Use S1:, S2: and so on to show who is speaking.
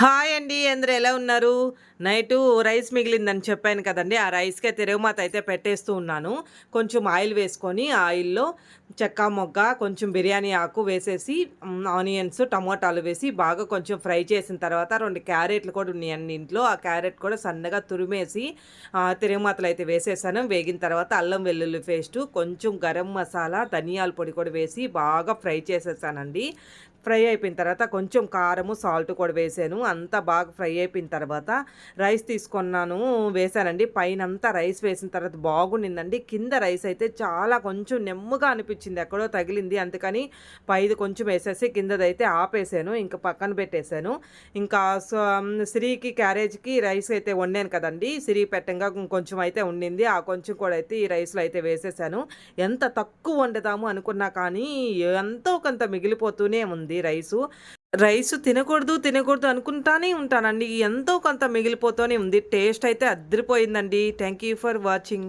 S1: Hi అండి అందరూ ఎలా ఉన్నారు? నైటు రైస్ మిగిలిందని చెప్పాను కదండి. ఆ రైస్కే తిరుగుమాత అయితే పెట్టేస్తూ ఉన్నాను. కొంచెం ఆయిల్ వేసుకొని ఆయిల్లో చెక్క మొగ్గ కొంచెం బిర్యానీ ఆకు వేసేసి ఆనియన్స్ టమోటాలు వేసి బాగా కొంచెం ఫ్రై చేసిన తర్వాత రెండు క్యారెట్లు కూడా ఉన్నాయండి ఇంట్లో. ఆ క్యారెట్ కూడా సన్నగా తురిమేసి తిరుగుమాతలు అయితే వేసేసాను. వేగిన తర్వాత అల్లం వెల్లుల్లి పేస్టు కొంచెం గరం మసాలా ధనియాల పొడి కూడా వేసి బాగా ఫ్రై చేసేసానండి. ఫ్రై అయిపోయిన తర్వాత కొంచెం కారము సాల్ట్ కూడా వేసాను. అంతా బాగా ఫ్రై అయిపోయిన తర్వాత రైస్ తీసుకున్నాను వేసానండి పైన అంతా రైస్ వేసిన తర్వాత బాగుండిందండి. కింద రైస్ అయితే చాలా కొంచెం నెమ్మగా అనిపించింది. ఎక్కడో తగిలింది. అందుకని పైది కొంచెం వేసేసి కిందదైతే ఆపేసాను. ఇంకా పక్కన పెట్టేశాను. ఇంకా సో- సిరికి క్యారేజ్కి రైస్ అయితే వండాను కదండి. సిరి పెట్టంగా కొంచెం అయితే ఉండింది. ఆ కొంచెం కూడా అయితే ఈ రైస్లో అయితే వేసేసాను. ఎంత తక్కువ వండుదాము అనుకున్నా కానీ ఎంతో కొంత మిగిలిపోతూనే ఉంది రైసు. రైస్ తినకూడదు తినకూడదు అనుకుంటానే ఉంటానండి. ఎంతో కొంత మిగిలిపోతూనే ఉంది. టేస్ట్ అయితే అద్దరిపోయిందండి. Thank you for watching